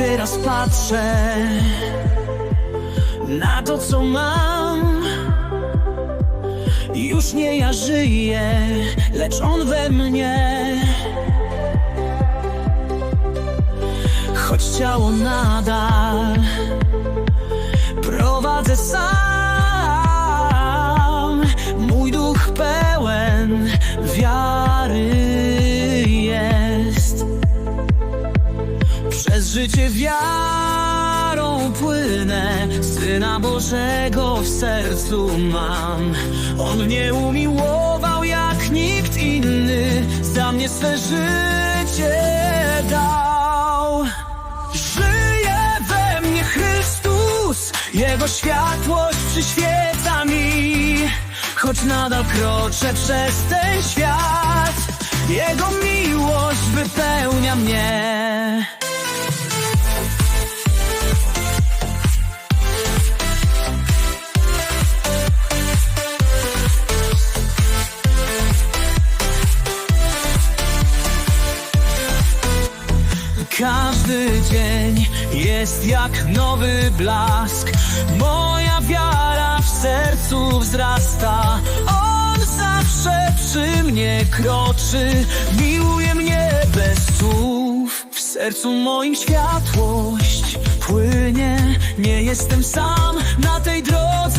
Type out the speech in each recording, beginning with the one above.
teraz patrzę na to, co mam. Już nie ja żyję, lecz on we mnie. Choć ciało nadal prowadzę sam, Przez życie wiarą płynę, Syna Bożego w sercu mam. On mnie umiłował jak nikt inny, za mnie swe życie dał. Żyje we mnie Chrystus, Jego światłość przyświeca mi. Choć nadal kroczę przez ten świat, Jego miłość wypełnia mnie. Każdy dzień jest jak nowy blask. Moja wiara w sercu wzrasta. On zawsze przy mnie kroczy, miłuje mnie bez słów. W sercu moim światłość płynie. Nie jestem sam na tej drodze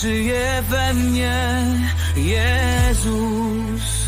żyje we mnie Jezus.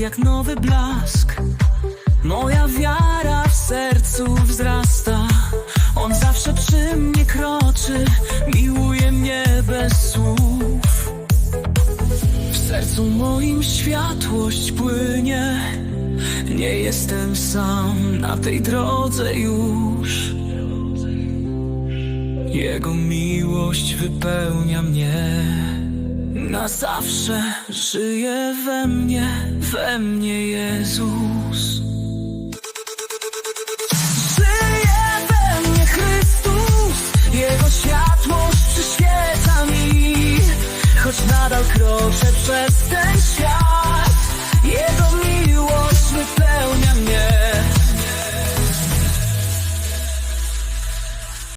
Jest jak nowy blask. Moja wiara w sercu wzrasta. On zawsze przy mnie kroczy, miłuje mnie bez słów. W sercu moim światłość płynie. Nie jestem sam na tej drodze już. Jego miłość wypełnia mnie. Na zawsze żyje we mnie, we mnie Jezus. Żyje we mnie Chrystus, Jego światłość przyświeca mi. Choć nadal kroczę przez ten